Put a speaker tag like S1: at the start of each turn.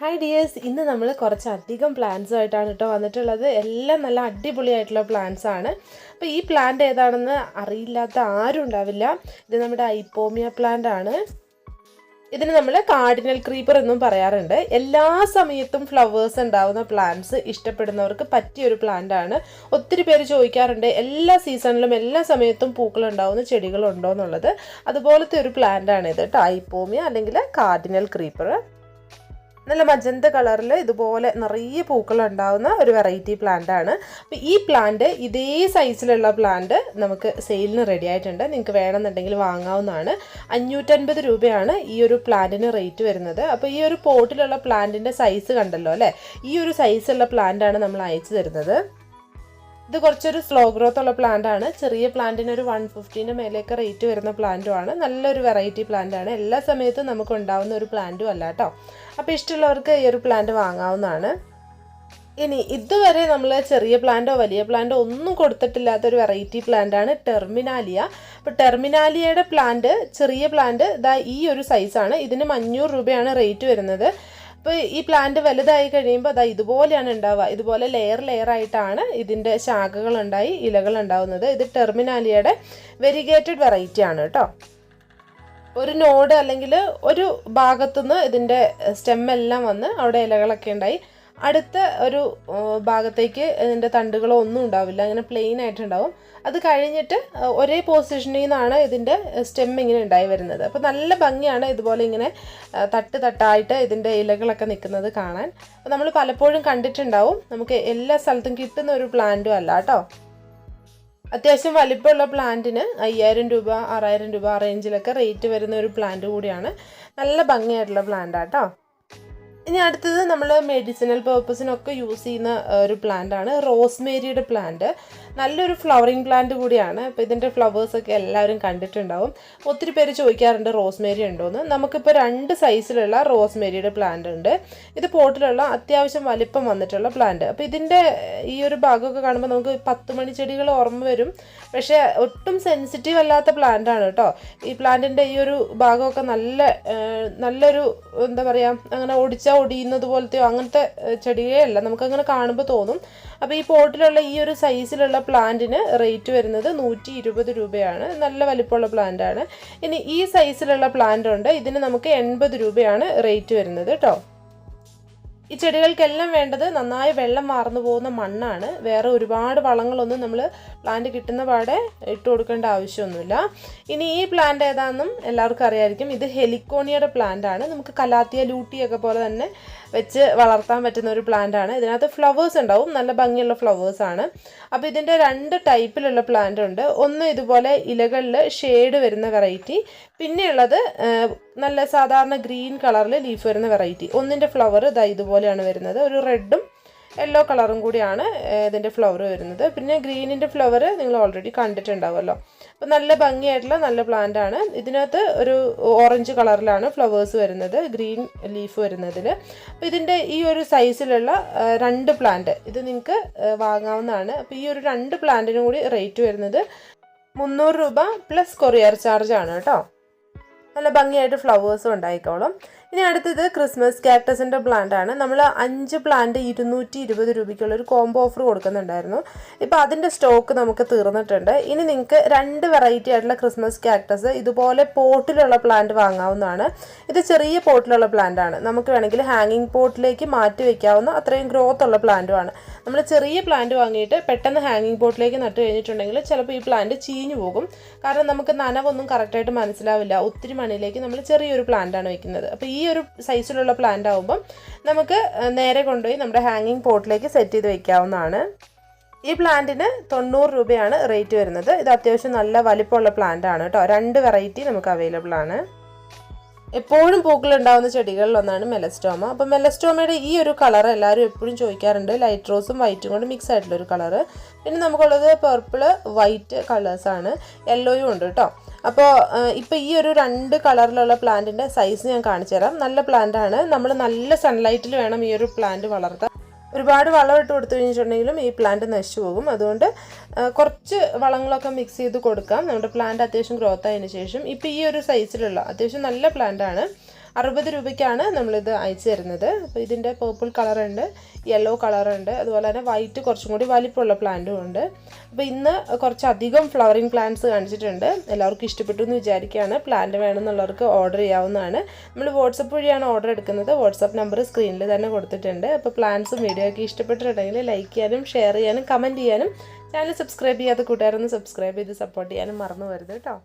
S1: Hi dears ഇന്ന് നമ്മൾ കുറച്ച് അധികം പ്ലാന്റ്സ് ആയിട്ടാണ് കേട്ടോ വന്നിട്ടുള്ളത്. എല്ലാം നല്ല അടിപൊളിയായിട്ടുള്ള പ്ലാന്റ്സ് ആണ്. അപ്പോൾ ഈ പ്ലാന്റ് ഏതാണെന്ന് അറിയില്ലാത്ത ആരും ഉണ്ടാവില്ല. ഇത് നമ്മുടെ ഐപ്പോമിയ പ്ലാന്റ് ആണ്. ഇതിന് നമ്മൾ കാർഡിനൽ ക്രീപ്പർ എന്നും പറയാറുണ്ട്. എല്ലാ സമയത്തും ഫ്ലവേഴ്സ് ഉണ്ടാവുന്ന പ്ലാന്റ്സ് ഇഷ്ടപ്പെടുന്നവർക്ക് പറ്റിയ ഒരു പ്ലാന്റ് ആണ്. ഒത്തിരി പേര് ചോദിക്കാറുണ്ട് എല്ലാ സീസണിലും എല്ലാ സമയത്തും പൂക്കൾ ഉണ്ടാവുന്ന ചെടികളുണ്ടോ എന്നുള്ളത്. അതുപോലത്തെ ഒരു പ്ലാന്റ് ആണ് ഇത് കേട്ടോ ഐപ്പോമിയ അല്ലെങ്കിൽ കാർഡിനൽ ക്രീപ്പർ നല്ല മജന്ത കളറിൽ ഇതുപോലെ നിറയെ പൂക്കൾ ഉണ്ടാവുന്ന ഒരു വെറൈറ്റി പ്ലാന്റ് ആണ്. അപ്പോൾ ഈ പ്ലാന്റ് ഇതേ സൈസിലുള്ള പ്ലാന്റ് നമുക്ക് സെയിലിന് റെഡി ആയിട്ടുണ്ട്. നിങ്ങൾക്ക് വേണമെന്നുണ്ടെങ്കിൽ വാങ്ങാവുന്നതാണ്. അഞ്ഞൂറ്റൻപത് രൂപയാണ് ഈ ഒരു പ്ലാന്റിന് റേറ്റ് വരുന്നത്. അപ്പോൾ ഈ ഒരു പോട്ടിലുള്ള പ്ലാന്റിന്റെ സൈസ് കണ്ടല്ലോ അല്ലേ? ഈ ഒരു സൈസുള്ള പ്ലാന്റ് ആണ് നമ്മൾ അയച്ചു തരുന്നത്. ഇത് കുറച്ചൊരു സ്ലോ ഗ്രോത്ത് ഉള്ള പ്ലാന്റ് ആണ്. ചെറിയ പ്ലാന്റിന് ഒരു വൺ ഫിഫ്റ്റീന് മേലെയൊക്കെ റേറ്റ് വരുന്ന പ്ലാന്റും ആണ്. നല്ലൊരു വെറൈറ്റി പ്ലാന്റ് ആണ്. എല്ലാ സമയത്തും നമുക്ക് ഉണ്ടാവുന്ന ഒരു പ്ലാന്റും അല്ല കേട്ടോ അപ്പോൾ ഇഷ്ടമുള്ളവർക്ക് ഈ ഒരു പ്ലാന്റ് വാങ്ങാവുന്നതാണ്. ഇനി ഇതുവരെ നമ്മൾ ചെറിയ പ്ലാന്റോ വലിയ പ്ലാന്റോ ഒന്നും കൊടുത്തിട്ടില്ലാത്ത ഒരു വെറൈറ്റി പ്ലാന്റ് ആണ് ടെർമിനാലിയ അപ്പോൾ ടെർമിനാലിയയുടെ പ്ലാന്റ് ചെറിയ പ്ലാന്റ് ഇതാ ഈ ഒരു സൈസാണ് ഇതിന് അഞ്ഞൂറ് രൂപയാണ് റേറ്റ് വരുന്നത്. അപ്പോൾ ഈ പ്ലാന്റ് വലുതായി കഴിയുമ്പോൾ അതാ ഇതുപോലെയാണ് ഉണ്ടാവുക. ഇതുപോലെ ലെയർ ലെയർ ആയിട്ടാണ് ഇതിന്റെ ശാഖകളുണ്ടായി ഇലകൾ ഉണ്ടാവുന്നത് ഇത് ടെർമിനാലിയയുടെ വെരിഗേറ്റഡ് വെറൈറ്റി ആണ് കേട്ടോ. ഒരു നോഡ് അല്ലെങ്കിൽ ഒരു ഭാഗത്തുനിന്ന് ഇതിന്റെ സ്റ്റെമ്മെല്ലാം വന്ന് അവിടെ ഇലകളൊക്കെ ഉണ്ടായി. അടുത്ത ഒരു ഭാഗത്തേക്ക് ഇതിന്റെ തണ്ടുകളോ ഒന്നും ഉണ്ടാവില്ല. അങ്ങനെ പ്ലെയിൻ ആയിട്ടുണ്ടാവും. അത് കഴിഞ്ഞിട്ട് ഒരേ പൊസിഷനിൽ നിന്നാണ് ഇതിന്റെ സ്റ്റെം ഇങ്ങനെ ഉണ്ടായി വരുന്നത്. അപ്പോൾ നല്ല ഭംഗിയാണ് ഇതുപോലെ ഇങ്ങനെ തട്ട് തട്ടായിട്ട് ഇതിന്റെ ഇലകളൊക്കെ നിൽക്കുന്നത് കാണാൻ. അപ്പോൾ നമ്മൾ പലപ്പോഴും കണ്ടിട്ടുണ്ടാവും. നമുക്ക് എല്ലാ സ്ഥലത്തും കിട്ടുന്ന ഒരു പ്ലാന്റും അല്ല കേട്ടോ. അത്യാവശ്യം വലിപ്പമുള്ള പ്ലാന്റിന് അയ്യായിരം രൂപ ആറായിരം രൂപ റേഞ്ചിലൊക്കെ റേറ്റ് വരുന്ന ഒരു പ്ലാന്റ് കൂടിയാണ്. നല്ല ഭംഗിയായിട്ടുള്ള പ്ലാന്റാട്ടോ ഇനി അടുത്തത് നമ്മൾ മെഡിസിനൽ പേർപ്പസിനൊക്കെ യൂസ് ചെയ്യുന്ന ഒരു പ്ലാന്റ് ആണ്. റോസ്മേരിയുടെ പ്ലാന്റ് നല്ലൊരു ഫ്ലവറിങ് പ്ലാന്റ് കൂടിയാണ്. അപ്പോൾ ഇതിന്റെ ഫ്ലവേഴ്സൊക്കെ എല്ലാവരും കണ്ടിട്ടുണ്ടാവും. ഒത്തിരി പേര് ചോദിക്കാറുണ്ട് റോസ്മേരി ഉണ്ടോയെന്ന് നമുക്കിപ്പോൾ രണ്ട് സൈസിലുള്ള റോസ്മേരിയുടെ പ്ലാന്റ് ഉണ്ട്. ഇത് പോട്ടിലുള്ള അത്യാവശ്യം വലിപ്പം വന്നിട്ടുള്ള പ്ലാന്റ് അപ്പോൾ ഇതിന്റെ ഈ ഒരു ഭാഗമൊക്കെ കാണുമ്പോൾ നമുക്ക് പത്ത് മണി ചെടികൾ ഓർമ്മ വരും. പക്ഷേ ഒട്ടും സെൻസിറ്റീവ് അല്ലാത്ത പ്ലാന്റ് ആണ് കേട്ടോ. ഈ പ്ലാന്റിന്റെ ഈ ഒരു ഭാഗമൊക്കെ നല്ല നല്ലൊരു എന്താ പറയുക അങ്ങനെ ഒടിച്ചാൽ ഒടിയുന്നത് പോലത്തെയോ അങ്ങനത്തെ ചെടിയേ അല്ല. നമുക്കങ്ങനെ കാണുമ്പോൾ തോന്നും. അപ്പോൾ ഈ പോട്ടിലുള്ള ഈ ഒരു സൈസിലുള്ള പ്ലാന്റിന് റേറ്റ് വരുന്നത് നൂറ്റി ഇരുപത് രൂപയാണ്. നല്ല വലിപ്പമുള്ള പ്ലാന്റാണ് ഇനി ഈ സൈസിലുള്ള പ്ലാന്റ് ഉണ്ട്. ഇതിന് നമുക്ക് എൺപത് രൂപയാണ് റേറ്റ് വരുന്നത് കേട്ടോ ഈ ചെടികൾക്കെല്ലാം വേണ്ടത് നന്നായി വെള്ളം വാർന്നു പോകുന്ന മണ്ണാണ്. വേറെ ഒരുപാട് വളങ്ങളൊന്നും നമ്മൾ പ്ലാന്റ് കിട്ടുന്ന പാടെ ഇട്ട് കൊടുക്കേണ്ട ആവശ്യമൊന്നുമില്ല. ഇനി ഈ പ്ലാന്റ് ഏതാണെന്നും എല്ലാവർക്കും അറിയായിരിക്കും. ഇത് ഹെലിക്കോണിയുടെ പ്ലാന്റ് ആണ്. നമുക്ക് കലാത്തിയ ലൂട്ടിയൊക്കെ പോലെ തന്നെ വെച്ച് വളർത്താൻ പറ്റുന്ന ഒരു പ്ലാന്റ് ആണ്. ഇതിനകത്ത് ഫ്ലവേഴ്സ് ഉണ്ടാവും. നല്ല ഭംഗിയുള്ള ഫ്ലവേഴ്സ് ആണ്. അപ്പോൾ ഇതിന്റെ രണ്ട് ടൈപ്പിലുള്ള പ്ലാന്റ് ഉണ്ട്. ഒന്ന് ഇതുപോലെ ഇലകളിൽ ഷെയ്ഡ് വരുന്ന വെറൈറ്റി പിന്നെയുള്ളത് നല്ല സാധാരണ ഗ്രീൻ കളറിൽ ലീഫ് വരുന്ന വെറൈറ്റി ഒന്നിന്റെ ഫ്ലവർ ഇതാ ഇതുപോലെയാണ് വരുന്നത്. ഒരു റെഡും യെല്ലോ കളറും കൂടിയാണ് ഇതിന്റെ ഫ്ലവർ വരുന്നത്. പിന്നെ ഗ്രീനിന്റെ ഫ്ലവർ നിങ്ങൾ ഓൾറെഡി കണ്ടിട്ടുണ്ടാവുമല്ലോ. അപ്പോൾ നല്ല ഭംഗിയായിട്ടുള്ള നല്ല പ്ലാന്റ് ആണ്. ഇതിനകത്ത് ഒരു ഓറഞ്ച് കളറിലാണ് ഫ്ലവേഴ്സ് വരുന്നത് ഗ്രീൻ ലീഫ് വരുന്നതിൽ അപ്പോൾ ഇതിന്റെ ഈ ഒരു സൈസിലുള്ള രണ്ട് പ്ലാന്റ് ഇത് നിങ്ങൾക്ക് വാങ്ങാവുന്നതാണ്. അപ്പോൾ ഈ ഒരു രണ്ട് പ്ലാന്റിനും കൂടി റേറ്റ് വരുന്നത് മുന്നൂറ് രൂപ പ്ലസ് കൊറിയർ ചാർജ് ആണ് കേട്ടോ. നല്ല ഭംഗിയായിട്ട് ഫ്ലവേഴ്സും ഉണ്ടായിക്കോളും. ഇനി അടുത്തത് ക്രിസ്മസ് കാക്ടസിന്റെ പ്ലാന്റ് ആണ്. നമ്മൾ അഞ്ച് പ്ലാന്റ് ഇരുന്നൂറ്റി ഇരുപത് രൂപയ്ക്കുള്ള ഒരു കോംബോ ഓഫർ കൊടുക്കുന്നുണ്ടായിരുന്നു. ഇപ്പോൾ അതിന്റെ സ്റ്റോക്ക് നമുക്ക് തീർന്നിട്ടുണ്ട്. ഇനി നിങ്ങൾക്ക് രണ്ട് വെറൈറ്റി ആയിട്ടുള്ള ക്രിസ്മസ് കാക്ടസ് ഇതുപോലെ പോട്ടിലുള്ള പ്ലാന്റ് വാങ്ങാവുന്നതാണ്. ഇത് ചെറിയ പോട്ടിലുള്ള പ്ലാന്റ് ആണ്. നമുക്ക് വേണമെങ്കിൽ ഹാങ്ങിങ് പോട്ടിലേക്ക് മാറ്റി വയ്ക്കാവുന്ന അത്രയും ഗ്രോത്ത് ഉള്ള പ്ലാന്റുമാണ് നമ്മൾ ചെറിയ പ്ലാന്റ് വാങ്ങിയിട്ട് പെട്ടെന്ന് ഹാങ്ങിങ് പോട്ടിലേക്ക് നട്ട് കഴിഞ്ഞിട്ടുണ്ടെങ്കിൽ ചിലപ്പോൾ ഈ പ്ലാന്റ് ചീഞ്ഞു പോകും. കാരണം നമുക്ക് നനവൊന്നും കറക്റ്റായിട്ട് മനസ്സിലാവില്ല. ഒത്തിരി മണിയിലേക്ക് നമ്മൾ ചെറിയൊരു പ്ലാന്റാണ് വെക്കുന്നത്. അപ്പോൾ ഈ ഒരു സൈസിലുള്ള പ്ലാന്റ് ആകുമ്പം നമുക്ക് നേരെ കൊണ്ടുപോയി നമ്മുടെ ഹാങ്ങിങ് പോട്ടിലേക്ക് സെറ്റ് ചെയ്ത് വെക്കാവുന്നതാണ്. ഈ പ്ലാന്റിന് തൊണ്ണൂറ് രൂപയാണ് റേറ്റ് വരുന്നത്. ഇത് അത്യാവശ്യം നല്ല വലിപ്പമുള്ള പ്ലാന്റ് ആണ് കേട്ടോ. രണ്ട് വെറൈറ്റി നമുക്ക് അവൈലബിൾ ആണ്. എപ്പോഴും പൂക്കളുണ്ടാവുന്ന ചെടികളിൽ ഒന്നാണ് മെലസ്റ്റോമ. അപ്പം മെലസ്റ്റോമയുടെ ഈ ഒരു കളർ എല്ലാവരും എപ്പോഴും ചോദിക്കാറുണ്ട്. ലൈറ്റ് റോസും വൈറ്റും കൊണ്ട് മിക്സ് ആയിട്ടുള്ള ഒരു കളറ്. പിന്നെ നമുക്കുള്ളത് പർപ്പിൾ വൈറ്റ് കളേഴ്സാണ് യെല്ലോയും ഉണ്ട് കേട്ടോ അപ്പോൾ ഇപ്പോൾ ഈ ഒരു രണ്ട് കളറിലുള്ള പ്ലാന്റിന്റെ സൈസ് ഞാൻ കാണിച്ചു തരാം നല്ല പ്ലാന്റാണ് നമ്മൾ നല്ല സൺലൈറ്റിൽ വേണം ഈ ഒരു പ്ലാന്റ് വളർത്താൻ. ഒരുപാട് വളം ഇട്ട് കൊടുത്തു കഴിഞ്ഞിട്ടുണ്ടെങ്കിലും ഈ പ്ലാന്റ് നശിച്ചു പോകും. അതുകൊണ്ട് കുറച്ച് വളങ്ങളൊക്കെ മിക്സ് ചെയ്ത് കൊടുക്കാം. നമ്മുടെ പ്ലാന്റ് അത്യാവശ്യം ഗ്രോത്ത് ആയതിനു ശേഷം. ഇപ്പോൾ ഈ ഒരു സൈസിലുള്ള അത്യാവശ്യം നല്ല പ്ലാന്റ് ആണ്. അറുപത് രൂപയ്ക്കാണ് നമ്മളിത് അയച്ചു തരുന്നത്. അപ്പോൾ ഇതിന്റെ പേർപ്പിൾ കളറുണ്ട് യെല്ലോ കളറുണ്ട് അതുപോലെ തന്നെ വൈറ്റ് കുറച്ചും കൂടി വലിപ്പമുള്ള പ്ലാന്റും ഉണ്ട്. അപ്പോൾ ഇന്ന് കുറച്ചധികം ഫ്ലവറിങ് പ്ലാന്റ്സ് കാണിച്ചിട്ടുണ്ട്. എല്ലാവർക്കും ഇഷ്ടപ്പെട്ടു എന്ന് വിചാരിക്കുകയാണ്. പ്ലാന്റ് വേണമെന്നുള്ളവർക്ക് ഓർഡർ ചെയ്യാവുന്നതാണ്. നമ്മൾ വാട്സപ്പ് വഴിയാണ് ഓർഡർ എടുക്കുന്നത്. വാട്സപ്പ് നമ്പർ സ്ക്രീനിൽ തന്നെ കൊടുത്തിട്ടുണ്ട്. അപ്പോൾ പ്ലാന്റ്സും വീഡിയോ ഒക്കെ ഇഷ്ടപ്പെട്ടിട്ടുണ്ടെങ്കിൽ ലൈക്ക് ചെയ്യാനും ഷെയർ ചെയ്യാനും കമന്റ് ചെയ്യാനും ചാനൽ സബ്സ്ക്രൈബ് ചെയ്യാത്ത കൂട്ടുകാരൊന്ന് സബ്സ്ക്രൈബ് ചെയ്ത് സപ്പോർട്ട് ചെയ്യാനും മറന്നു വരുത് കേട്ടോ.